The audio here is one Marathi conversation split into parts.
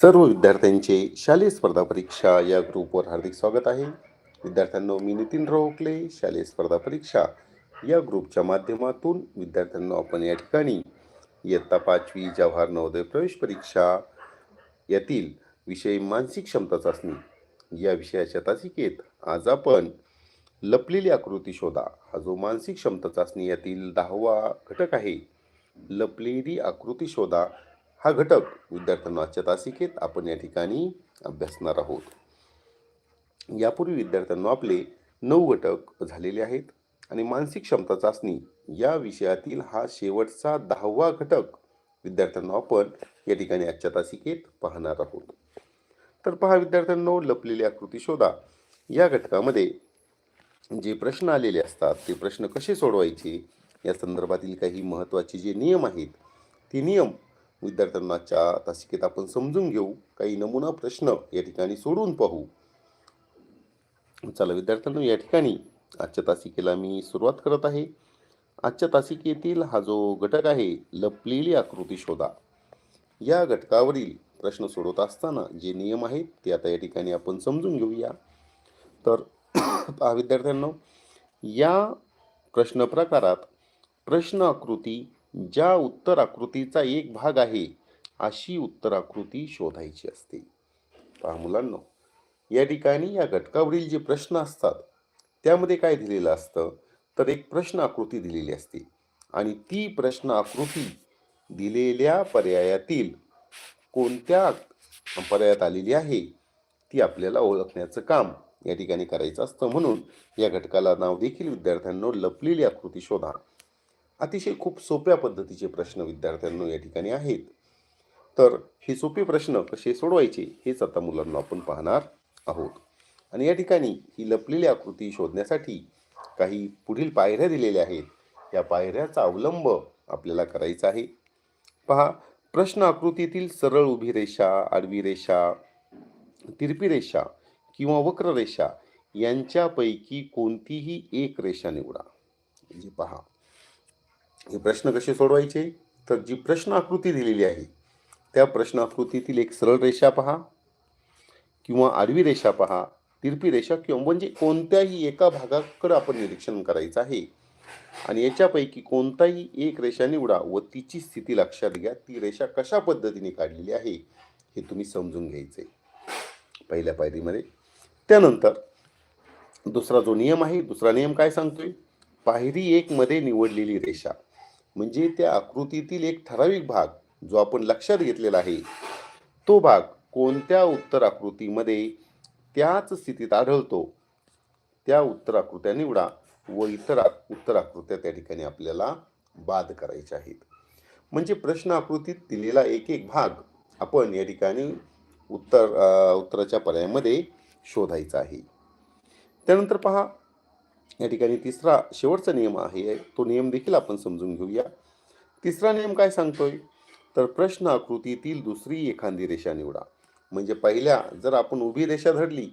सर्व विद्यार्थ्यांचे शालेय स्पर्धा परीक्षा या ग्रुपवर हार्दिक स्वागत आहे. विद्यार्थ्यांना मी नितीन रोकले शालेय स्पर्धा परीक्षा या ग्रुपच्या माध्यमातून विद्यार्थ्यांना आपण या ठिकाणी इयत्ता पाचवी जवाहर नवोदय प्रवेश परीक्षा यातील विषय मानसिक क्षमता चाचणी या विषयाच्या तासिकेत आज आपण लपलेली आकृती शोधा. हा जो मानसिक क्षमता चाचणी यातील दहावा घटक आहे लपलेली आकृती शोधा. हा घटक विद्यार्थ्यांना आजच्या तासिकेत आपण या ठिकाणी अभ्यासणार आहोत. यापूर्वी विद्यार्थ्यांना आपले नऊ घटक झालेले आहेत आणि मानसिक क्षमता चाचणी या विषयातील हा शेवटचा दहावा घटक विद्यार्थ्यांना आपण या ठिकाणी आजच्या तासिकेत पाहणार आहोत. तर पहा विद्यार्थ्यांनो लपलेली आकृती शोधा. या घटकामध्ये जे प्रश्न आलेले असतात ते प्रश्न कसे सोडवायचे? या संदर्भातील काही महत्त्वाचे जे नियम आहेत ते नियम विद्यार्थ्यांनाच्या तासिकेत आपण समजून घेऊ. काही नमुना प्रश्न या ठिकाणी सोडून पाहू. चला विद्यार्थ्यांनो या ठिकाणी आजच्या तासिकेला मी सुरुवात करत आहे. आजच्या तासिकेतील हा जो घटक आहे लपलेली आकृती शोधा. या घटकावरील प्रश्न सोडवत असताना जे नियम आहेत ते आता या ठिकाणी आपण समजून घेऊया. तर पहा विद्यार्थ्यांनो या प्रश्न प्रकारात प्रश्न आकृती ज्या उत्तर आकृतीचा एक भाग आहे अशी उत्तर आकृती शोधायची असते. पहा मुलांनो या ठिकाणी या घटकावरील जे प्रश्न असतात त्यामध्ये काय दिलेलं असतं? तर एक प्रश्न आकृती दिलेली असते. आणि ती प्रश्न आकृती दिलेल्या पर्यायातील कोणत्या पर्यायात आलेली आहे ती आपल्याला ओळखण्याचं काम या ठिकाणी करायचं असतं. म्हणून या घटकाला नाव देखील विद्यार्थ्यांना लपलेली आकृती शोधा. अतिशय खूप सोप्या पद्धतीचे प्रश्न विद्यार्थ्यांना या ठिकाणी आहेत. तर हे सोपे प्रश्न कसे सोडवायचे हेच आता मुलांना आपण पाहणार आहोत. आणि या ठिकाणी ही लपलेली आकृती शोधण्यासाठी काही पुढील पायऱ्या दिलेल्या आहेत. या पायऱ्याचा अवलंब आपल्याला करायचा आहे. पहा प्रश्न आकृतीतील सरळ उभी रेषा आडवी रेषा तिरपी रेषा किंवा वक्र रेषा यांच्यापैकी कोणतीही एक रेषा निवडा. म्हणजे पहा हे प्रश्न कसे सोडवायचे? तर जी प्रश्न आकृती दिलेली आहे त्या प्रश्न आकृतीतील एक सरळ रेषा पहा किंवा आडवी रेषा पहा तिरपी रेषा किंवा म्हणजे कोणत्याही एका भागाकडं आपण निरीक्षण करायचं आहे. आणि याच्यापैकी कोणताही एक रेषा निवडा व तिची स्थिती लक्षात घ्या ती रेषा कशा पद्धतीने काढलेली आहे हे तुम्ही समजून घ्यायचे. पहिल्या पायरीमध्ये. त्यानंतर दुसरा जो नियम आहे दुसरा नियम काय सांगतोय? पायरी एकमध्ये निवडलेली रेषा. म्हणजे त्या आकृतीतील एक ठराविक भाग जो आपण लक्षात घेतलेला आहे तो भाग कोणत्या उत्तर आकृतीमध्ये त्याच स्थितीत आढळतो त्या उत्तर आकृत्या निवडा व इतर आ- उत्तर आकृत्या त्या ठिकाणी आपल्याला बाद करायच्या आहेत. म्हणजे प्रश्न आकृतीत दिलेला एक एक भाग आपण या ठिकाणी उत्तर उत्तराच्या पर्यायामध्ये शोधायचा आहे. त्यानंतर पहा या ठिकाणी तिसरा शेवटचा नियम आहे तो नियम देखील आपण समजून घेऊया. तिसरा नियम काय सांगतोय? तर प्रश्न आकृतीतील दुसरी एखादी रेषा निवडा. म्हणजे पहिल्या जर आपण उभी रेषा धरली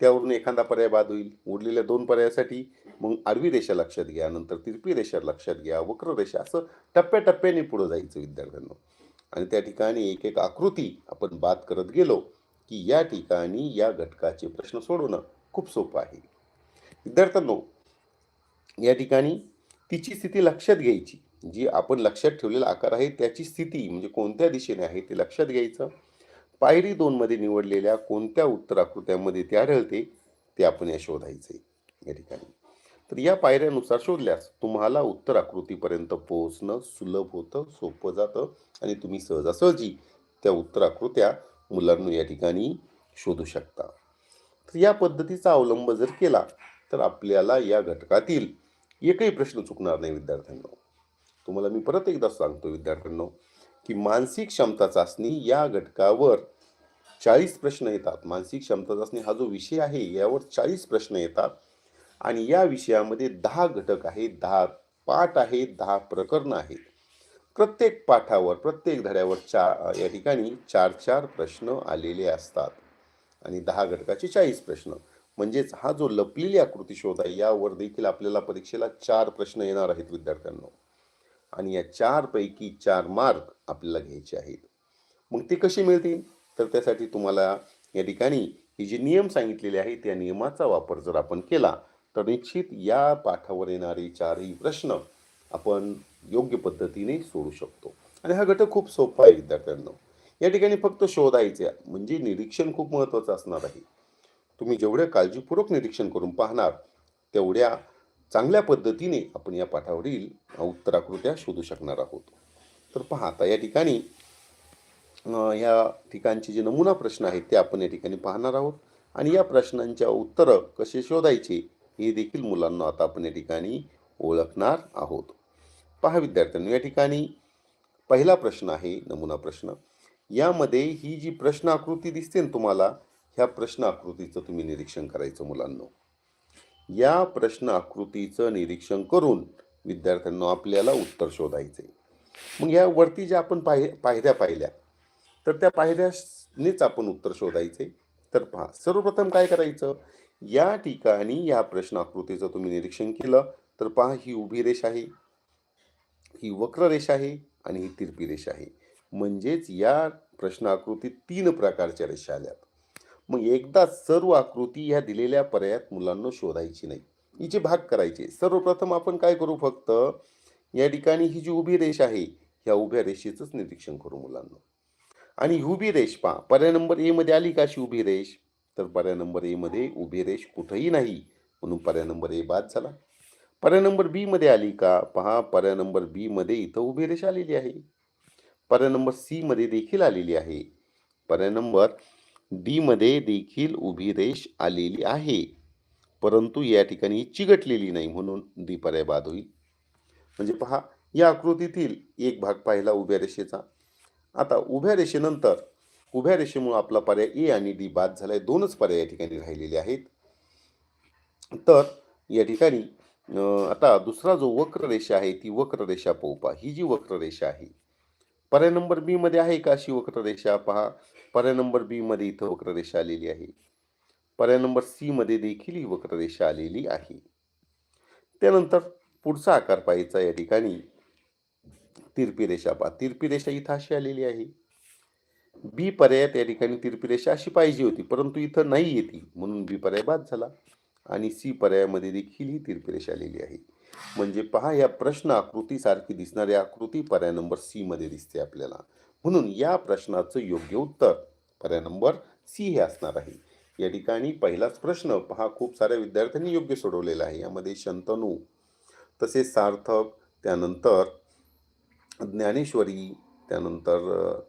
त्यावरून एखादा पर्याय बाद होईल. उरलेल्या दोन पर्यायासाठी मग आडवी रेषा लक्षात घ्या नंतर तिरपी रेषा लक्षात घ्या वक्र रेषा असं टप्प्याटप्प्याने पुढं जायचं विद्यार्थ्यांना. आणि त्या ठिकाणी एक एक आकृती आपण बाद करत गेलो की या ठिकाणी या घटकाचे प्रश्न सोडवणं खूप सोपं आहे. विद्यार्थ्यांनो या ठिकाणी तिची स्थिती लक्षात घ्यायची. जी आपण लक्षात ठेवलेला आकार आहे त्याची स्थिती म्हणजे कोणत्या दिशेने आहे ते लक्षात घ्यायचं. पायरी दोनमध्ये निवडलेल्या कोणत्या उत्तर आकृत्यामध्ये ते आढळते ते आपण या शोधायचे या ठिकाणी. तर या पायऱ्यानुसार शोधल्यास तुम्हाला उत्तर आकृतीपर्यंत पोहोचणं सुलभ होतं सोपं जातं आणि तुम्ही सहजासहजी त्या उत्तर आकृत्या मुलांना या ठिकाणी शोधू शकता. तर या पद्धतीचा अवलंब जर केला तर आपल्याला या घटकातील एकही प्रश्न चुकणार नाही विद्यार्थ्यांना. तुम्हाला मी परत एकदा सांगतो विद्यार्थ्यांनो की मानसिक क्षमता चाचणी या घटकावर चाळीस प्रश्न येतात. मानसिक क्षमता चाचणी हा जो विषय आहे यावर चाळीस प्रश्न येतात. आणि या विषयामध्ये दहा घटक आहेत दहा पाठ आहेत दहा प्रकरणं आहेत. प्रत्येक पाठावर प्रत्येक धड्यावर चार या ठिकाणी चार चार प्रश्न आलेले असतात. आणि दहा घटकाचे चाळीस प्रश्न. म्हणजेच हा जो लपलेली आकृती शोध आहे यावर देखील आपल्याला परीक्षेला चार प्रश्न येणार आहेत विद्यार्थ्यांना. आणि या चारपैकी चार मार्क आपल्याला घ्यायचे आहेत. मग ते कसे मिळतील? तर त्यासाठी तुम्हाला या ठिकाणी हे जे नियम सांगितलेले आहेत त्या नियमाचा वापर जर आपण केला तर निश्चित या पाठावर येणारे चारही प्रश्न आपण योग्य पद्धतीने सोडू शकतो. आणि हा घटक खूप सोपा आहे विद्यार्थ्यांना. या ठिकाणी फक्त शोधायचे म्हणजे निरीक्षण खूप महत्त्वाचं असणार आहे. तुम्ही जेवढ्या काळजीपूर्वक निरीक्षण करून पाहणार तेवढ्या चांगल्या पद्धतीने आपण या पाठावरील उत्तराकृत्या शोधू शकणार आहोत. तर पहा आता या ठिकाणी या ठिकाणचे जे नमुना प्रश्न आहेत ते आपण या ठिकाणी पाहणार आहोत. आणि या प्रश्नांच्या उत्तरं कसे शोधायचे हे देखील मुलांना आता आपण या ठिकाणी ओळखणार आहोत. पहा विद्यार्थ्यांनी या ठिकाणी पहिला प्रश्न आहे नमुना प्रश्न. यामध्ये ही जी प्रश्न आकृती दिसते ना तुम्हाला ह्या प्रश्न आकृतीचं तुम्ही निरीक्षण करायचं मुलांना. या प्रश्न आकृतीचं निरीक्षण करून विद्यार्थ्यांना आपल्याला उत्तर शोधायचे मग या वरती ज्या आपण पाहि पायऱ्या पाहिल्या तर त्या पायऱ्यानेच आपण उत्तर शोधायचे तर पहा सर्वप्रथम काय करायचं? या ठिकाणी या प्रश्न आकृतीचं तुम्ही निरीक्षण केलं तर पहा ही उभी रेष आहे ही वक्र रेषा आहे आणि ही तिरपी रेषा आहे. म्हणजेच या प्रश्न आकृतीत तीन प्रकारच्या रेषा आल्यात. मग एकदा सर्व आकृती ह्या दिलेल्या पर्यायात मुलांना शोधायची नाही. हिचे भाग करायचे. सर्वप्रथम आपण काय करू फक्त या ठिकाणी ही जी उभी रेष आहे ह्या उभ्या रेषेचंच निरीक्षण करू मुलांना. आणि ही उभी रेष पहा पर्याय नंबर एमध्ये आली का अशी उभी रेष? तर पर्याय नंबर एमध्ये उभी रेष कुठंही नाही म्हणून पर्याय नंबर ए बाद झाला. पर्याय नंबर बीमध्ये आली का? पहा पर्याय नंबर बीमध्ये इथं उभी रेष आलेली आहे. पर्याय नंबर सीमध्ये देखील आलेली आहे. पर्याय नंबर डी मध्ये देखील उभी रेष आलेली आहे. परंतु या ठिकाणी चिकटलेली नाही म्हणून डी पर्याय बाद होईल. म्हणजे पहा या आकृतीतील एक भाग पाहिला उभ्या रेषेचा. आता उभ्या रेषेनंतर उभ्या रेषेमुळे आपला पर्याय ए आणि डी बाद झालाय. दोनच पर्याय या ठिकाणी राहिलेले आहेत. तर या ठिकाणी आता दुसरा जो वक्र रेषा आहे ती वक्र रेषा ही जी वक्र रेषा आहे पर्याय नंबर बी मध्ये आहे का अशी वक्ररेषा पहा. पर्याय नंबर बी मध्ये इथं वक्ररेषा आलेली आहे. पर्याय नंबर सी मध्ये देखील ही वक्ररेषा आलेली आहे. त्यानंतर पुढचा आकार पाहायचा या ठिकाणी. तिरपी रेषा पहा. तिरपी रेषा इथं अशी आलेली आहे. बी पर्यायात या ठिकाणी तिरपी रेषा अशी पाहिजे होती परंतु इथं नाही येते म्हणून बी पर्याय बाद झाला. आणि सी पर्यायामध्ये देखील ही तिरपी रेषा आलेली आहे. म्हणजे पहा या प्रश्न आकृतीसारखी दिसणारी आकृती पर्याय नंबर सी मध्ये दिसते आपल्याला. म्हणून या प्रश्नाचं योग्य उत्तर पर्याय नंबर सी हे असणार आहे. या ठिकाणी पहिलाच प्रश्न पहा खूप साऱ्या विद्यार्थ्यांनी योग्य सोडवलेला आहे. यामध्ये शंतनू तसेच सार्थक त्यानंतर ज्ञानेश्वरी त्यानंतर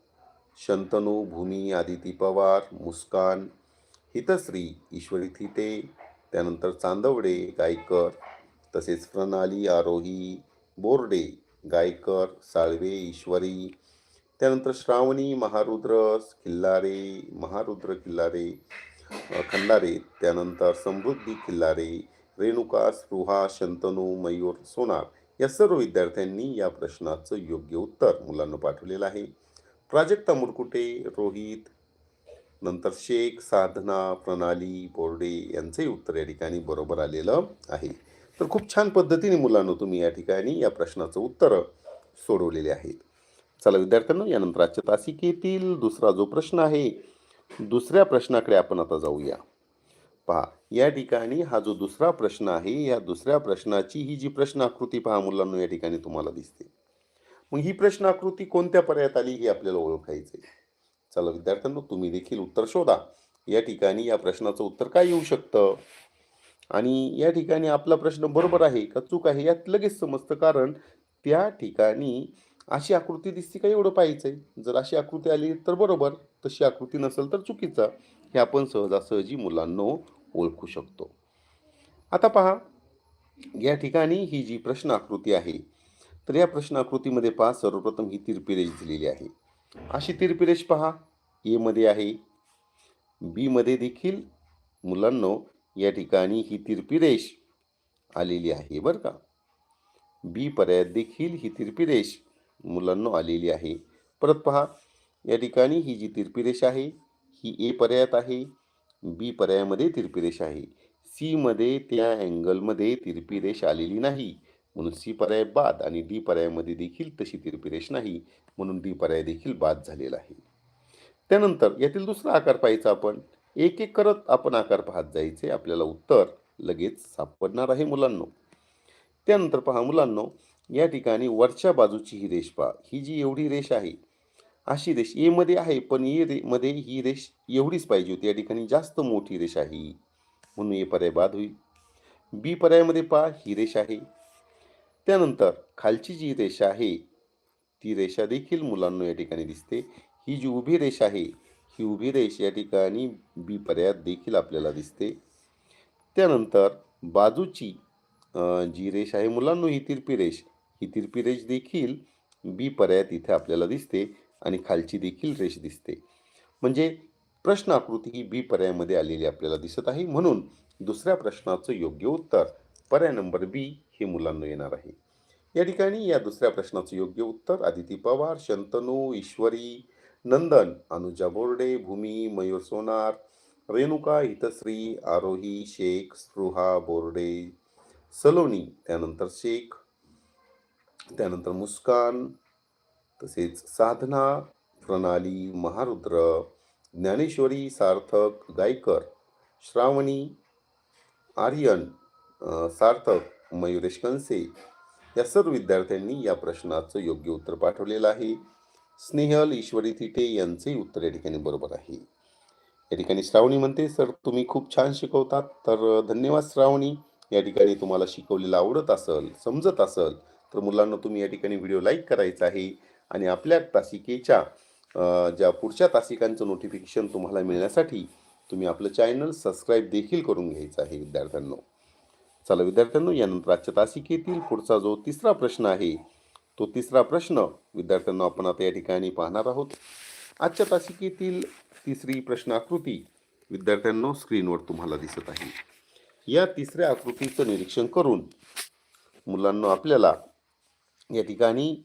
शंतनू भूमी आदिती पवार मुस्कान हितश्री ईश्वरी थिटे त्यानंतर चांदवडे गायकर तसेच प्रणाली आरोही बोर्डे गायकर साळवे ईश्वरी त्यानंतर श्रावणी महारुद्र खिल्लारे महारुद्र खिल्लारे खंडारे त्यानंतर समृद्धी खिल्लारे रेणुका स्पृहा शंतनू मयूर सोनार या सर्व विद्यार्थ्यांनी या प्रश्नाचं योग्य उत्तर मुलांना पाठवलेलं आहे. प्राजक्ता मुरकुटे रोहित नंतर शेख साधना प्रणाली बोर्डे यांचंही उत्तर या ठिकाणी बरोबर आलेलं आहे. तर खूप छान पद्धतीने मुलांना तुम्ही या ठिकाणी या प्रश्नाचं उत्तर सोडवलेले आहेत. चला विद्यार्थ्यांनो यानंतर आजच्या तासिकेतील दुसरा जो प्रश्न आहे दुसऱ्या प्रश्नाकडे आपण आता जाऊया. पहा या ठिकाणी हा जो दुसरा प्रश्न आहे या दुसऱ्या प्रश्नाची ही जी प्रश्न आकृती पहा मुलांना या ठिकाणी तुम्हाला दिसते. मग ही प्रश्न आकृती कोणत्या पर्यायात आली हे आपल्याला ओळखायचं आहे चला विद्यार्थ्यांनो तुम्ही देखील उत्तर शोधा. या ठिकाणी या प्रश्नाचं उत्तर काय येऊ शकतं? आणि या ठिकाणी आपला प्रश्न बरोबर आहे का चूक आहे यात लगेच समजतं कारण त्या ठिकाणी अशी आकृती दिसते का एवढं पाहायचं आहे जर अशी आकृती आली तर बरोबर तशी आकृती नसेल तर चुकीचा. हे आपण सहजासहजी मुलांना ओळखू शकतो. आता पहा या ठिकाणी ही जी प्रश्न आकृती आहे तर या प्रश्न आकृतीमध्ये पहा सर्वप्रथम ही तिरपिरेश दिलेली आहे. अशी तिरपिरेश पहा एमध्ये आहे बीमध्ये देखील. मुलांनो या ठिकाणी ही तिरपी रेष आलेली आहे बरं का. बी पर्यायात देखील ही तिरपी रेष मुलांनो आलेली आहे. परत पहा या ठिकाणी ही जी तिरपी रेष आहे ही ए पर्यायात आहे बी पर्यायामध्ये तिरपी रेष आहे सीमध्ये त्या अँगलमध्ये तिरपी रेष आलेली नाही. म्हणून सी पर्याय बाद आणि डी पर्यायामध्ये देखील तशी तिरपी रेष नाही. म्हणून डी पर्याय देखील बाद झालेला आहे. त्यानंतर यातील दुसरा आकार पाहायचा आपण. एक एक करत आपण आकार पाहत जायचे आपल्याला उत्तर लगेच सापडणार आहे मुलांनो. त्यानंतर पहा मुलांनो या ठिकाणी वरच्या बाजूची ही रेष पहा ही जी एवढी रेष आहे अशी रेष ए मध्ये आहे पण ए रे मध्ये ही रेष एवढीच पाहिजे होती या ठिकाणी जास्त मोठी रेष आहे. म्हणून ए पर्याय बाद होईल. बी पर्यायामध्ये पहा ही रेष आहे. त्यानंतर खालची जी रेषा आहे ती रेषा देखील मुलांना या ठिकाणी दिसते. ही जी उभी रेषा आहे ही उभी रेष या ठिकाणी बी पर्यायात देखील आपल्याला दिसते. त्यानंतर बाजूची जी रेष आहे मुलांनो ही तिरपी रेष. ही तिरपी रेष देखील बी पर्यायात इथे आपल्याला दिसते आणि खालची देखील रेष दिसते. म्हणजे प्रश्न आकृती ही बी पर्यायामध्ये आलेली आपल्याला दिसत आहे. म्हणून दुसऱ्या प्रश्नाचं योग्य उत्तर पर्याय नंबर बी हे मुलांना येणार आहे. या ठिकाणी या दुसऱ्या प्रश्नाचं योग्य उत्तर आदिती पवार शंतनू ईश्वरी नंदन अनुजा बोर्डे भूमी मयूर सोनार रेणुका हितश्री आरोही शेख स्पृहा बोर्डे सलोनी त्यानंतर शेख त्यानंतर मुस्कान तसेच साधना प्रणाली महारुद्र ज्ञानेश्वरी सार्थक गायकर श्रावणी आर्यन सार्थक मयुरेश कंसे या सर्व विद्यार्थ्यांनी या प्रश्नाचं योग्य उत्तर पाठवलेलं आहे. स्नेहल ईश्वरी थिटे यांचंही उत्तर या ठिकाणी बरोबर आहे. या ठिकाणी श्रावणी म्हणते सर तुम्ही खूप छान शिकवतात तर धन्यवाद श्रावणी. या ठिकाणी तुम्हाला शिकवलेलं आवडत असेल समजत असेल तर मुलांना तुम्ही या ठिकाणी व्हिडिओ लाईक करायचा आहे आणि आपल्या तासिकेच्या ज्या पुढच्या तासिकांचं नोटिफिकेशन तुम्हाला मिळण्यासाठी तुम्ही आपलं चॅनल सबस्क्राईब देखील करून घ्यायचं आहे विद्यार्थ्यांनो. चला विद्यार्थ्यांनो यानंतर आजच्या तासिकेतील पुढचा जो तिसरा प्रश्न आहे तो तिसरा प्रश्न विद्यार्थ्यांना आपण आता या ठिकाणी पाहणार आहोत. आजच्या तासिकेतील तिसरी प्रश्नाकृती विद्यार्थ्यांना विद्यार्थ्यांनो स्क्रीनवर तुम्हाला दिसत आहे. या तिसऱ्या आकृतीचं निरीक्षण करून मुलांना आपल्याला या ठिकाणी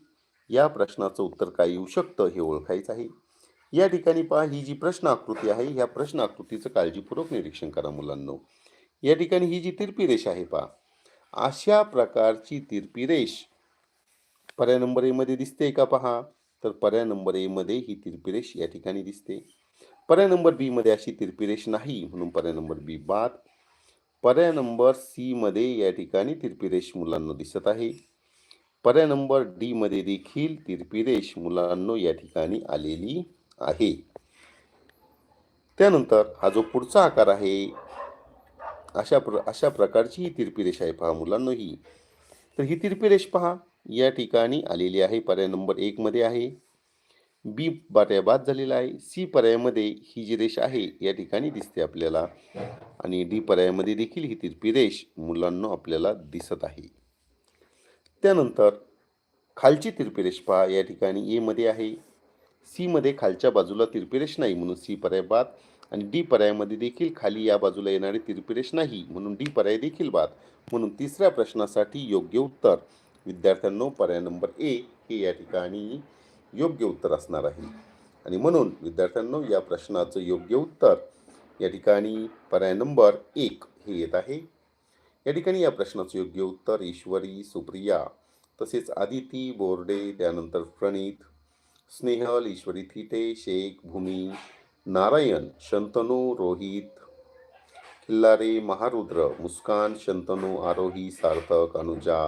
या प्रश्नाचं उत्तर काय येऊ शकतं हे ओळखायचं आहे. या ठिकाणी पहा ही जी प्रश्न आकृती आहे ह्या प्रश्न आकृतीचं काळजीपूर्वक निरीक्षण करा मुलांनो. या ठिकाणी ही जी तिरपी रेष आहे पहा अशा प्रकारची तिरपी रेष पर्याय नंबर एमध्ये दिसते का पहा? तर पर्याय नंबर एमध्ये ही तिरपी रेष या ठिकाणी दिसते. पर्याय नंबर बीमध्ये अशी तिरपी रेष नाही म्हणून पर्याय नंबर बी बाद. पर्याय नंबर सीमध्ये या ठिकाणी तिरपी रेष मुलांना दिसत आहे. पर्याय नंबर डीमध्ये देखील तिरपी रेष मुलांनो या ठिकाणी आलेली आहे. त्यानंतर हा जो पुढचा आकार आहे अशा प्र अशा प्रकारची ही तिरपी रेष आहे पहा मुलांनो ही. तर ही तिरपी रेष पहा. या ठिकाणी आलेली आहे. पर्याय नंबर एक मध्ये आहे. बी पर्याय बाद झालेला आहे. सी पर्यायामध्ये ही जी रेष आहे या ठिकाणी दिसते आपल्याला. आणि डी पर्यायामध्ये देखील ही तिरपी रेष मुलांना आपल्याला दिसत आहे. त्यानंतर खालची तिरपी रेष पहा. या ठिकाणी ए मध्ये आहे. सी मध्ये खालच्या बाजूला तिरपी रेष नाही म्हणून सी पर्याय बाद. आणि डी पर्यायामध्ये देखील खाली या बाजूला येणारी तिरपी रेष नाही म्हणून डी पर्याय देखील बाद. म्हणून तिसऱ्या प्रश्नासाठी योग्य उत्तर विद्यार्थ्यांनो पर्याय नंबर ए हे या ठिकाणी योग्य उत्तर असणार आहे. आणि म्हणून विद्यार्थ्यांनो या प्रश्नाचं योग्य उत्तर या ठिकाणी पर्याय नंबर एक हे येत आहे. या ठिकाणी या प्रश्नाचं योग्य उत्तर ईश्वरी सुप्रिया तसेच आदिती बोर्डे त्यानंतर प्रणित स्नेहल ईश्वरी थिटे शेख भूमी नारायण शंतनू रोहित खिल्लारे महारुद्र मुस्कान शंतनू आरोही सार्थक अनुजा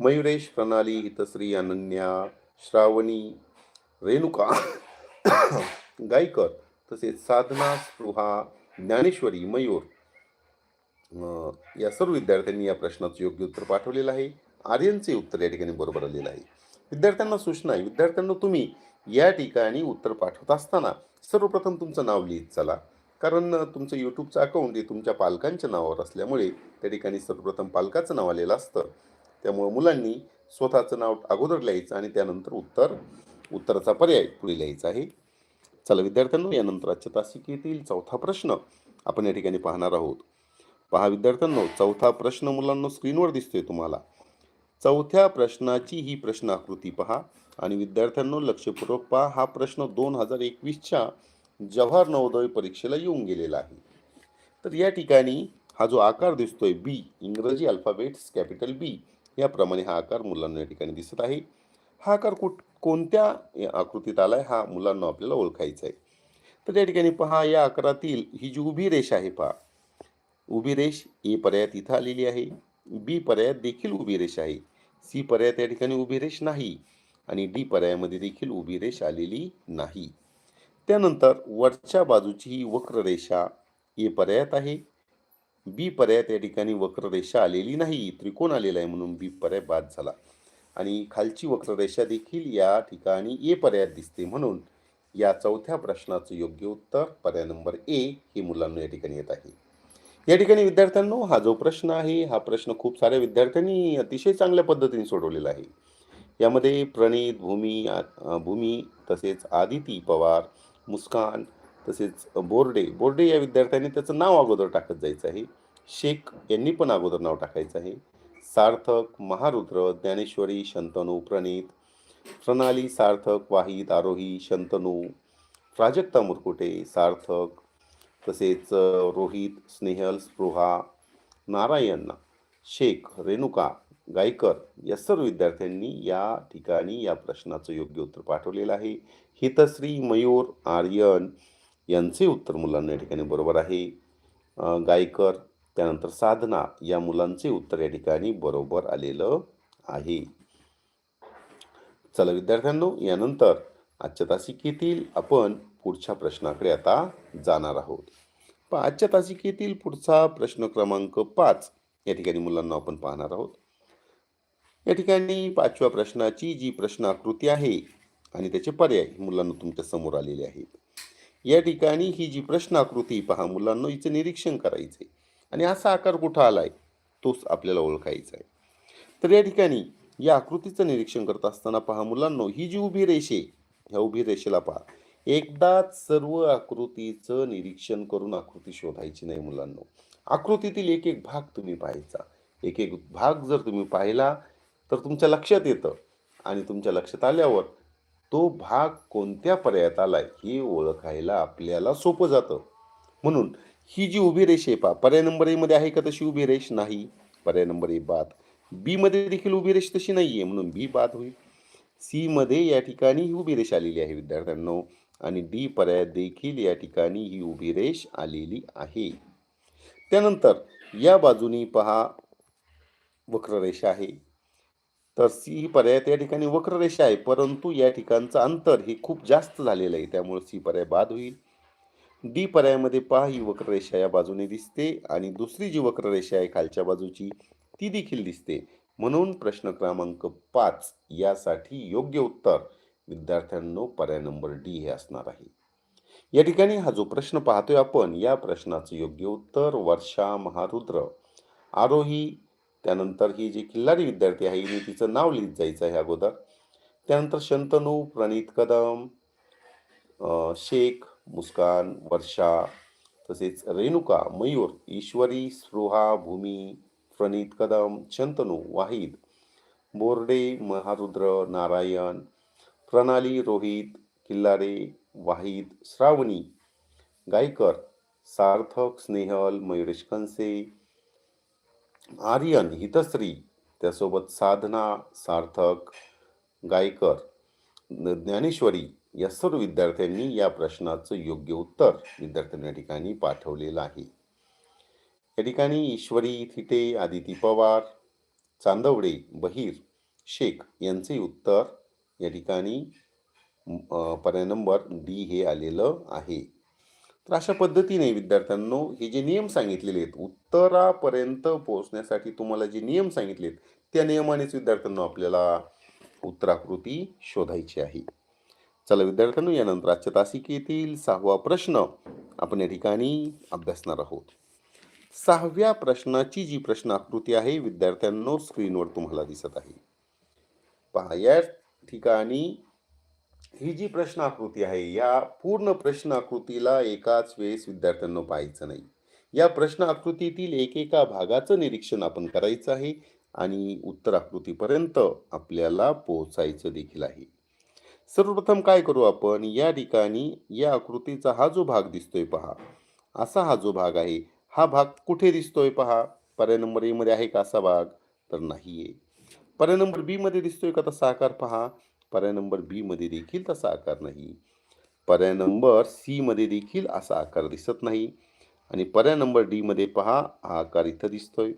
मयुरेश प्रणाली हितश्री अनन्या श्रावणी रेणुका गायकर तसेच साधना स्पृहा ज्ञानेश्वरी मयूर. या सर्व विद्यार्थ्यांनी या प्रश्नाचं योग्य उत्तर पाठवलेलं आहे. आर्यनचे उत्तर या ठिकाणी बरोबर आलेलं आहे. विद्यार्थ्यांना सूचना आहे. विद्यार्थ्यांना तुम्ही या ठिकाणी उत्तर पाठवत असताना सर्वप्रथम तुमचं नाव लिहित चला. कारण तुमचं यूट्यूबचं अकाउंट हे तुमच्या पालकांच्या नावावर असल्यामुळे त्या ठिकाणी सर्वप्रथम पालकाचं नाव आलेलं असतं. त्यामुळे मुलांनी स्वतःचं नाव अगोदर लिहायचं आणि त्यानंतर उत्तर उत्तराचा पर्याय पुढे लिहायचा आहे. चला विद्यार्थ्यांनो यानंतर आजच्या तासिकेतील चौथा प्रश्न आपण या ठिकाणी पाहणार आहोत. पहा विद्यार्थ्यांनो चौथा प्रश्न मुलांना स्क्रीनवर दिसतोय तुम्हाला. चौथ्या प्रश्नाची ही प्रश्न आकृती पहा आणि विद्यार्थ्यांनो लक्षपूर्वक पहा हा प्रश्न दोन हजार एकवीसच्या जवाहर नवोदय परीक्षेला येऊन गेलेला आहे. तर या ठिकाणी हा जो आकार दिसतोय बी इंग्रजी अल्फाबेट्स कॅपिटल बी याप्रमाणे हा आकार मुलांना या ठिकाणी दिसत आहे. हा आकार कुठ कोणत्या या आकृतीत आलाय हा मुलांना आपल्याला ओळखायचा आहे. तर या ठिकाणी पहा या आकारातील ही जी उभी रेष आहे पहा उभी रेष ए पर्यायात इथं आलेली आहे. बी पर्यायात देखील उभी रेष आहे. सी पर्यायात या ठिकाणी उभी रेष नाही. आणि डी पर्यायामध्ये देखील उभी रेष आलेली नाही. त्यानंतर वरच्या बाजूची ही वक्र रेषा ए पर्यायात आहे. बी पर्याय या ठिकाणी वक्ररेषा आलेली नाही. त्रिकोण आलेला आहे म्हणून बी पर्याय बाद झाला. आणि खालची वक्ररेषा देखील या ठिकाणी ए पर्यायात दिसते म्हणून या चौथ्या प्रश्नाचं योग्य उत्तर पर्याय नंबर ए हे मुलांना या ठिकाणी येत आहे. या ठिकाणी विद्यार्थ्यांनो हा जो प्रश्न आहे हा प्रश्न खूप साऱ्या विद्यार्थ्यांनी अतिशय चांगल्या पद्धतीने सोडवलेला आहे. यामध्ये प्रणित भूमी भूमी तसेच आदिती पवार मुस्कान तसेच बोर्डे. बोर्डे या विद्यार्थ्यांनी त्याचं नाव अगोदर टाकत जायचं आहे. शेख यांनी पण अगोदर नाव टाकायचं आहे. सार्थक महारुद्र ज्ञानेश्वरी शंतनू प्रणीत प्रणाली सार्थक वाहिद आरोही शंतनू प्राजक्ता मुरकुटे सार्थक तसेच रोहित स्नेहल स्पृहा नारायण शेख रेणुका गायकर या सर्व विद्यार्थ्यांनी या ठिकाणी या प्रश्नाचं योग्य उत्तर पाठवलेलं आहे. हितश्री मयूर आर्यन यांचे उत्तर मुलांना या ठिकाणी बरोबर आहे. गायकर त्यानंतर साधना या मुलांचे उत्तर या ठिकाणी बरोबर आलेलं आहे. चला विद्यार्थ्यांनो यानंतर आजच्या तासिकेतील आपण पुढच्या प्रश्नाकडे आता जाणार आहोत. पहा, आजच्या तासिकेतील पुढचा प्रश्न क्रमांक पाच या ठिकाणी मुलांना आपण पाहणार आहोत. या ठिकाणी पाचव्या प्रश्नाची जी प्रश्न आकृती आहे आणि त्याचे पर्याय मुलांना तुमच्यासमोर आलेले आहेत. या ठिकाणी ही जी प्रश्न आकृती पहा मुलांना हिचं निरीक्षण करायचे आणि असा आकार कुठं आलाय? तोच आपल्याला ओळखायचा आहे. तर या ठिकाणी या आकृतीचं निरीक्षण करत असताना पहा मुलांनो ही जी उभी रेषे ह्या उभी रेषेला पहा. एकदाच सर्व आकृतीचं निरीक्षण करून आकृती शोधायची नाही मुलांनो. आकृतीतील एक एक भाग तुम्ही पाहायचा. एक एक भाग जर तुम्ही पाहिला तर तुमच्या लक्षात येतं आणि तुमच्या लक्षात आल्यावर तो भाग कोणत्या पर्यायात आलाय हे ओळखायला आपल्याला सोपं जातं. म्हणून ही जी उभी रेष आहे पहा पर्याय नंबर ए मध्ये आहे का तशी उभी रेष? नाही. पर्याय नंबर ए बाद. बी मध्ये देखील उभी रेष तशी नाही आहे म्हणून बी बाद होईल. सी मध्ये या ठिकाणी ही उभी रेष आलेली आहे विद्यार्थ्यांनो. आणि डी पर्याय देखील या ठिकाणी ही उभी रेष आलेली आहे. त्यानंतर या बाजूनी पहा वक्ररेषा आहे. तर सी ही पर्याय या ठिकाणी वक्ररेषा आहे परंतु या ठिकाणचं अंतर हे खूप जास्त झालेलं आहे त्यामुळे सी पर्याय बाद होईल. डी पर्यायामध्ये पहा ही वक्ररेषा या बाजूने दिसते आणि दुसरी जी वक्ररेषा आहे खालच्या बाजूची ती देखील दिसते. म्हणून प्रश्न क्रमांक पाच यासाठी योग्य उत्तर विद्यार्थ्यांनो पर्याय नंबर डी हे असणार आहे. या ठिकाणी हा जो प्रश्न पाहतोय आपण या प्रश्नाचं योग्य उत्तर वर्षा महारुद्र. आरोही त्यानंतर ही जी किल्लारी विद्यार्थी आहे हिने तिचं नाव लिहित जायचं आहे अगोदर. त्यानंतर शंतनू प्रणित कदम शेख मुस्कान वर्षा तसेच रेणुका मयूर ईश्वरी स्पृहा भूमी प्रणित कदम शंतनू वाहिद बोर्डे महारुद्र नारायण प्रणाली रोहित किल्लारे वाहिद श्रावणी गायकर सार्थक स्नेहल मयुरेश कंसे आर्यन हितश्री त्यासोबत साधना सार्थक गायकर न- ज्ञानेश्वरी या सर्व विद्यार्थ्यांनी या प्रश्नाचं योग्य उत्तर विद्यार्थ्यांनी या ठिकाणी पाठवलेलं आहे. या ठिकाणी ईश्वरी थिटे आदिती पवार चांदवडे बहीर शेख यांचे उत्तर या ठिकाणी पर्याय नंबर डी हे आलेलं आहे. तर अशा पद्धतीने विद्यार्थ्यांनो हे जे नियम सांगितलेले आहेत उत्तरापर्यंत पोहोचण्यासाठी तुम्हाला जे नियम सांगितले आहेत त्या नियमानेच विद्यार्थ्यांनो आपल्याला उत्तराकृती शोधायची आहे. चला विद्यार्थ्यांनो यानंतर आजच्या तासिकेतील सहावा प्रश्न. आपण या ठिकाणी अभ्यासणार आहोत. सहाव्या प्रश्नाची जी प्रश्न आकृती आहे विद्यार्थ्यांनो स्क्रीनवर तुम्हाला दिसत आहे. पहा या ठिकाणी ही जी प्रश्न आकृती आहे या पूर्ण प्रश्न आकृतीला एकाच वेळेस विद्यार्थ्यांना पाहायचं नाही. या प्रश्न आकृतीतील एकेका भागाचं निरीक्षण आपण करायचं आहे आणि उत्तर आकृतीपर्यंत आपल्याला पोहोचायचं देखील आहे. सर्वप्रथम काय करू आपण? या ठिकाणी या आकृतीचा हा जो भाग दिसतोय पहा. असा हा जो भाग आहे हा भाग कुठे दिसतोय पहा? पर्याय नंबर एमध्ये आहे का असा भाग? तर नाहीये. पर्याय नंबर बीमध्ये दिसतोय का तसा आकार पहा? पर्याय नंबर बीमध्ये देखील तसा आकार नाही. पर्याय नंबर सीमध्ये देखील असा आकार दिसत नाही. आणि पर्याय नंबर डीमध्ये पहा हा आकार इथं दिसतोय.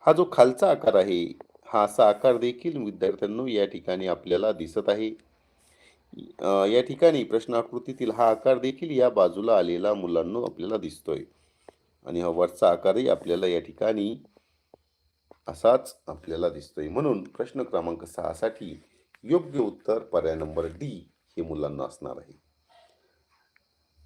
हा जो खालचा आकार आहे हा असा आकार देखील विद्यार्थ्यांनो या ठिकाणी आपल्याला दिसत आहे. या ठिकाणी प्रश्न आकृतीतील हा आकार देखील या बाजूला आलेला मुलांना आपल्याला दिसतोय. आणि हा वरचा आकारही आपल्याला या ठिकाणी असाच आपल्याला दिसतोय. म्हणून प्रश्न क्रमांक सहासाठी योग्य उत्तर पर्याय नंबर डी हे मुलांना असणार आहे.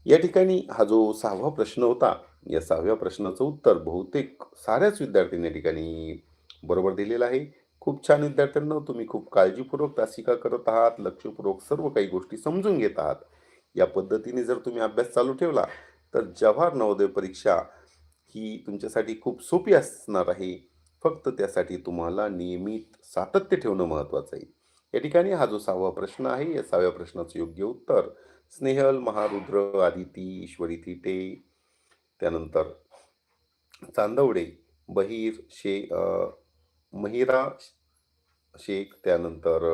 या ठिकाणी हा जो सहावा प्रश्न होता या सहाव्या प्रश्नाचं उत्तर बहुतेक साऱ्याच विद्यार्थ्यांनी या ठिकाणी बरोबर दिलेलं आहे. खूप छान विद्यार्थ्यांना तुम्ही खूप काळजीपूर्वक तासिका करत आहात लक्षपूर्वक सर्व काही गोष्टी समजून घेत आहात. या पद्धतीने जर तुम्ही अभ्यास चालू ठेवला तर जवाहर नवोदय परीक्षा ही तुमच्यासाठी खूप सोपी असणार आहे. फक्त त्यासाठी तुम्हाला नियमित सातत्य ठेवणं महत्त्वाचं आहे. या ठिकाणी हा जो सहावा प्रश्न आहे या सहाव्या प्रश्नाचं योग्य उत्तर स्नेहल महारुद्र आदिती ईश्वरी थिटे त्यानंतर चांदवडे बहीर शे महिरा शेख त्यानंतर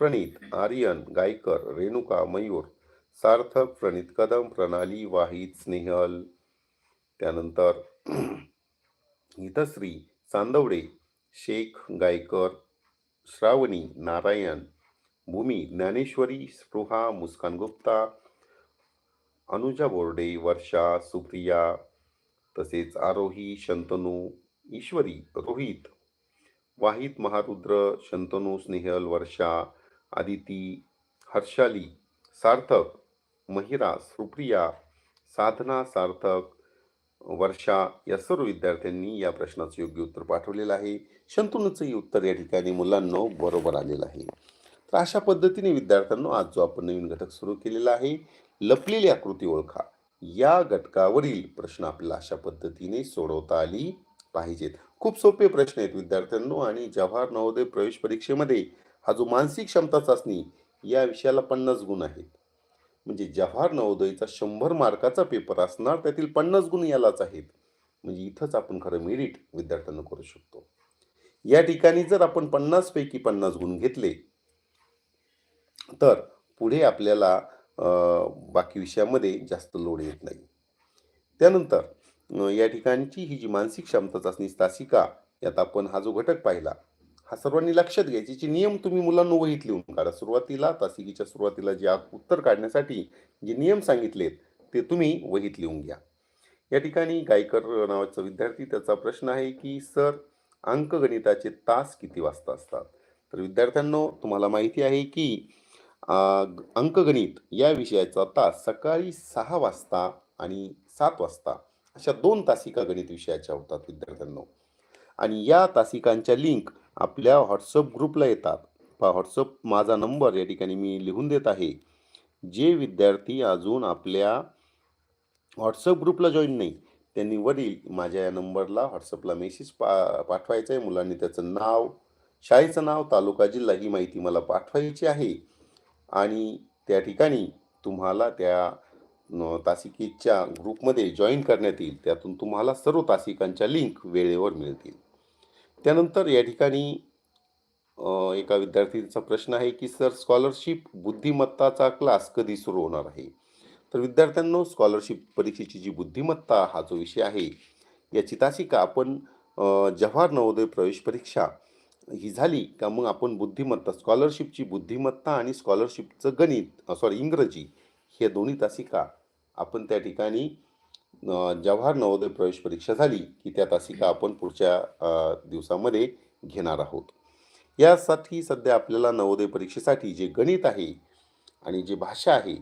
प्रणीत प्रणित आर्यन गायकर रेणुका मयूर सार्थक प्रणित कदम प्रणाली वाहिद स्नेहल त्यानंतर हितश्री चांदवडे शेख गायकर श्रावणी नारायण भूमी ज्ञानेश्वरी स्पृहा मुस्कान गुप्ता अनुजा बोर्डे वर्षा सुप्रिया तसेच आरोही शंतनू ईश्वरी रोहित वाहित महारुद्र शंतनू स्नेहल वर्षा आदिती हर्षाली सार्थक महिरा सुप्रिया साधना सार्थक वर्षा या सर्व विद्यार्थ्यांनी या प्रश्नाचं योग्य उत्तर पाठवलेलं आहे. शंतनूचंही उत्तर या ठिकाणी मुलांना बरोबर आलेलं आहे. तर अशा पद्धतीने विद्यार्थ्यांनो आज जो आपण नवीन घटक सुरू केलेला आहे लपलेली आकृती ओळखा. या घटकावरील प्रश्न आपल्याला अशा पद्धतीने सोडवता आली पाहिजेत. खूप सोपे प्रश्न आहेत विद्यार्थ्यांनो. आणि जवाहर नवोदय प्रवेश परीक्षेमध्ये हा जो मानसिक क्षमता चाचणी या विषयाला पन्नास गुण आहेत. म्हणजे जवाहर नवोदयचा शंभर मार्काचा पेपर असणार त्यातील पन्नास गुण यालाच आहेत. म्हणजे इथंच आपण खरं मेरिट विद्यार्थ्यांना करू शकतो. या ठिकाणी जर आपण पन्नास पैकी पन्नास गुण घेतले तर पुढे आपल्याला बाकी विषयामध्ये जास्त लोड येत नाही. त्यानंतर या ठिकाणची ही जी मानसिक क्षमता चाचणी तासिका यात आपण हा जो घटक पाहिला हा सर्वांनी लक्षात घ्यायचे जे नियम तुम्ही मुलांना वहीत लिहून काढा. सुरुवातीला तासिकेच्या सुरुवातीला जे उत्तर काढण्यासाठी जे नियम सांगितलेत ते तुम्ही वहीत लिहून घ्या. या ठिकाणी गायकर नावाचा विद्यार्थी त्याचा प्रश्न आहे की सर अंकगणिताचे तास किती वाजता असतात? तर विद्यार्थ्यांनो तुम्हाला माहिती आहे की अंकगणित या विषयाचा तास सकाळी सहा वाजता आणि सात वाजता अशा दोन तासिका गणित विषयाच्या होतात विद्यार्थ्यांना. आणि या तासिकांच्या लिंक आपल्या व्हॉट्सअप ग्रुपला येतात. पहा व्हॉट्सअप माझा नंबर या ठिकाणी मी लिहून देत आहे. जे विद्यार्थी अजून आपल्या व्हॉट्सअप ग्रुपला जॉईन नाही त्यांनी वडील माझ्या या नंबरला व्हॉट्सअपला मेसेज पा पाठवायचा आहे. मुलांनी त्याचं नाव शाळेचं नाव तालुका जिल्हा ही माहिती मला पाठवायची आहे. आणि त्या ठिकाणी तुम्हाला त्या तासिकेच्या ग्रुपमध्ये जॉईन करण्यात येईल त्यातून तुम्हाला सर्व तासिकांच्या लिंक वेळेवर मिळतील. त्यानंतर या ठिकाणी एका विद्यार्थीचा प्रश्न आहे की सर स्कॉलरशिप बुद्धिमत्ताचा क्लास कधी सुरू होणार आहे? तर विद्यार्थ्यांनो स्कॉलरशिप परीक्षेची जी बुद्धिमत्ता हा जो विषय आहे याची तासिका आपण जव्हार नवोदय प्रवेश परीक्षा ही झाली का मग आपण बुद्धिमत्ता स्कॉलरशिपची बुद्धिमत्ता आणि स्कॉलरशिपचं गणित सॉरी इंग्रजी हे दोन्ही तासिका आपण त्या ठिकाणी जवाहर नवोदय प्रवेश परीक्षा झाली की त्या तासिका आपण पुढच्या दिवसामध्ये घेणार आहोत. यासाठी सध्या आपल्याला नवोदय परीक्षेसाठी जे गणित आहे आणि जे भाषा आहे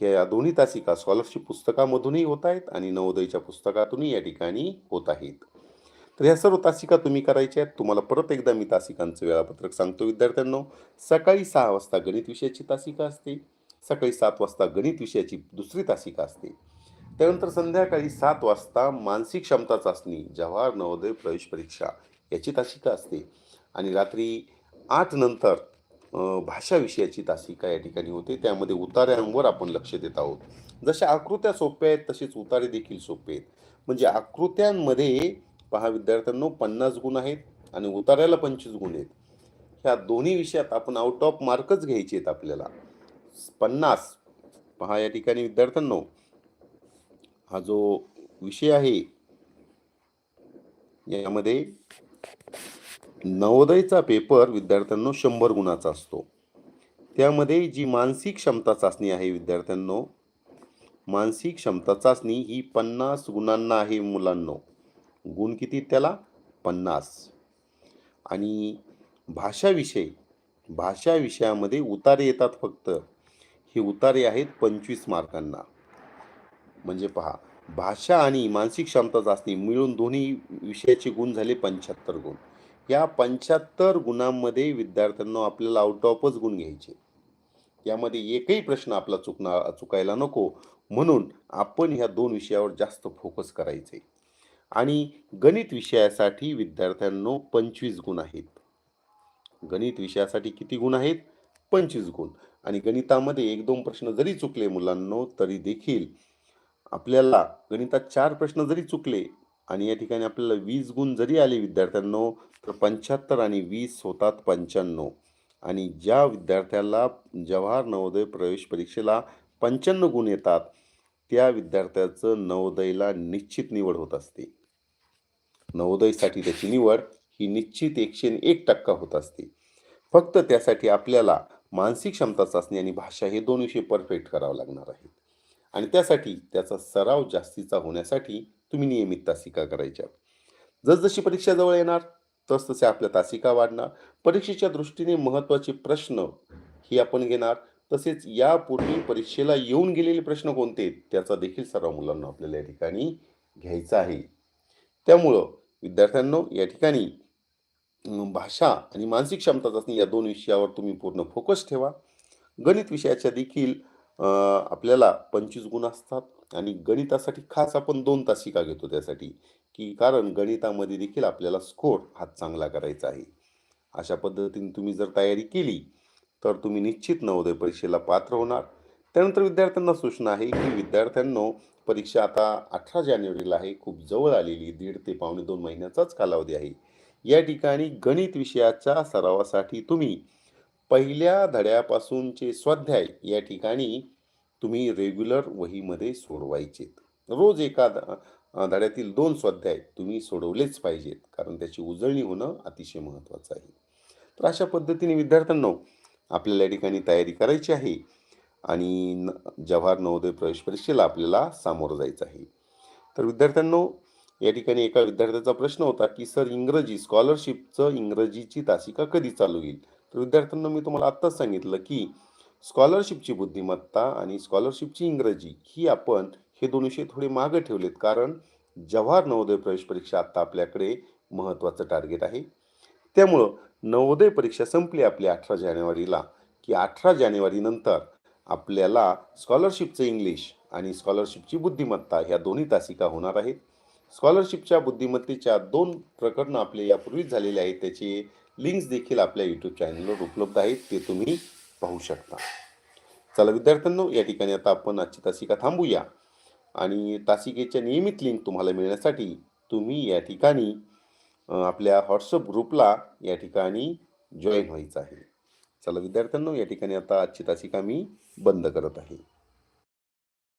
ह्या दोन्ही तासिका स्कॉलरशिप पुस्तकामधूनही होत आहेत आणि नवोदयच्या पुस्तकातूनही या ठिकाणी होत आहेत. तर ह्या सर्व तासिका तुम्ही करायच्या आहेत. तुम्हाला परत एकदा मी तासिकांचं वेळापत्रक सांगतो विद्यार्थ्यांनो. सकाळी सहा वाजता गणित विषयाची तासिका असते. सकाळी सात वाजता गणित विषयाची दुसरी तासिका असते. त्यानंतर संध्याकाळी सात वाजता मानसिक क्षमता चाचणी जवाहर नवोदय प्रवेश परीक्षा याची तासिका असते. आणि रात्री आठ नंतर भाषा विषयाची तासिका या ठिकाणी होते. त्यामध्ये उतार्यांवर आपण लक्ष देत आहोत. जशा आकृत्या सोप्या आहेत तसेच उतारे देखील सोपे आहेत. म्हणजे आकृत्यांमध्ये पहा विद्यार्थ्यांनो पन्नास गुण आहेत आणि उतार्याला पंचवीस गुण आहेत. ह्या दोन्ही विषयात आपण आउट ऑफ मार्कच घ्यायचे आहेत आपल्याला. पन्नास. पहा या ठिकाणी विद्यार्थ्यांनो हा जो विषय आहे यामध्ये नवोदयचा पेपर विद्यार्थ्यांनो शंभर गुणाचा असतो. त्यामध्ये जी मानसिक क्षमता चाचणी आहे विद्यार्थ्यांनो मानसिक क्षमता चाचणी ही पन्नास गुणांना आहे मुलांनो. गुण किती त्याला? पन्नास. आणि भाषा विषय भाषा विषयामध्ये उतारे येतात फक्त. हे उतारे आहेत पंचवीस मार्कांना. म्हणजे पहा भाषा आणि मानसिक क्षमता चाचणी मिळून दोन्ही विषयाचे गुण झाले पंच्याहत्तर गुण. या पंच्याहत्तर गुणांमध्ये विद्यार्थ्यांना आपल्याला आउट ऑफच गुण घ्यायचे. यामध्ये एकही प्रश्न आपला चुकणार चुकायला नको. म्हणून आपण ह्या दोन विषयावर जास्त फोकस करायचे. आणि गणित विषयासाठी विद्यार्थ्यांनो पंचवीस गुण आहेत. गणित विषयासाठी किती गुण आहेत? पंचवीस गुण. आणि गणितामध्ये एक दोन प्रश्न जरी चुकले मुलांनो तरी देखील आपल्याला गणितात चार प्रश्न जरी चुकले आणि या ठिकाणी आपल्याला वीस गुण जरी आले विद्यार्थ्यांनो तर पंच्याहत्तर आणि वीस होतात पंच्याण्णव. आणि ज्या विद्यार्थ्याला जवाहर नवोदय प्रवेश परीक्षेला पंच्याण्णव गुण येतात त्या विद्यार्थ्याचं नवोदयला निश्चित निवड होत असते. नवोदयसाठी त्याची निवड ही निश्चित एकशे एक टक्का होत असते. फक्त त्यासाठी आपल्याला मानसिक क्षमता चाचणी आणि भाषा हे दोन विषय परफेक्ट करावं लागणार आहेत. आणि त्यासाठी त्याचा सराव जास्तीचा होण्यासाठी तुम्ही नियमित तासिका करायच्या. जसजशी परीक्षा जवळ येणार तसतसे आपल्या तासिका वाढणार. परीक्षेच्या दृष्टीने महत्त्वाचे प्रश्न हे आपण घेणार. तसेच यापूर्वी परीक्षेला येऊन गेलेले प्रश्न कोणते त्याचा देखील सराव मुलांना आपल्याला या ठिकाणी घ्यायचा आहे. त्यामुळं विद्यार्थ्यांनो या ठिकाणी भाषा आणि मानसिक क्षमता चाचणी या दोन विषयावर तुम्ही पूर्ण फोकस ठेवा. गणित विषयाच्या देखील आपल्याला पंचवीस गुण असतात आणि गणितासाठी खास आपण दोन तासिका घेतो त्यासाठी की कारण गणितामध्ये देखील आपल्याला स्कोर हा चांगला करायचा आहे. अशा पद्धतीने तुम्ही जर तयारी केली तर तुम्ही निश्चित नवोदय परीक्षेला पात्र होणार. त्यानंतर विद्यार्थ्यांना सूचना आहे की विद्यार्थ्यांनो परीक्षा आता अठरा जानेवारीला आहे खूप जवळ आलेली दीड ते पावणे दोन महिन्याचाच कालावधी आहे. या ठिकाणी गणित विषयाच्या सरावासाठी तुम्ही पहिल्या धड्यापासूनचे स्वाध्याय या ठिकाणी तुम्ही रेग्युलर वहीमध्ये सोडवायचेत. रोज एका धड्यातील दोन स्वाध्याय तुम्ही सोडवलेच पाहिजेत कारण त्याची उजळणी होणं अतिशय महत्त्वाचं आहे. तर अशा पद्धतीने विद्यार्थ्यांनो आपल्याला या ठिकाणी तयारी करायची आहे आणि न- जवाहर नवोदय प्रवेश परीक्षेला आपल्याला सामोरं जायचं आहे. तर विद्यार्थ्यांनो या ठिकाणी एका विद्यार्थ्याचा प्रश्न होता की सर इंग्रजी स्कॉलरशिपचं इंग्रजीची तासिका कधी चालू होईल? तर विद्यार्थ्यांना मी तुम्हाला आत्ताच सांगितलं की स्कॉलरशिपची बुद्धिमत्ता आणि स्कॉलरशिपची इंग्रजी ही आपण हे दोन विषय थोडे मागे ठेवलेत कारण जवाहर नवोदय प्रवेश परीक्षा आत्ता आपल्याकडे महत्त्वाचं टार्गेट आहे. त्यामुळं नवोदय परीक्षा संपली आपली अठरा जानेवारीला की अठरा जानेवारीनंतर आपल्याला स्कॉलरशिपचं इंग्लिश आणि स्कॉलरशिपची बुद्धिमत्ता ह्या दोन्ही तासिका होणार आहेत. स्कॉलरशिपच्या बुद्धिमत्तेच्या दोन प्रकरणं आपले यापूर्वीच झालेले आहेत. त्याचे लिंक्स देखील आपल्या यूट्यूब चॅनलवर उपलब्ध आहेत. ते तुम्ही पाहू शकता. चला विद्यार्थ्यांनो या ठिकाणी आता आपण आजची तासिका थांबूया. आणि तासिकेच्या नियमित लिंक तुम्हाला मिळण्यासाठी तुम्ही या ठिकाणी आपल्या व्हॉट्सअप ग्रुपला या ठिकाणी जॉईन व्हायचं आहे. चला विद्यार्थ्यांनो या ठिकाणी आता आजची तासिका मी बंद करत आहे.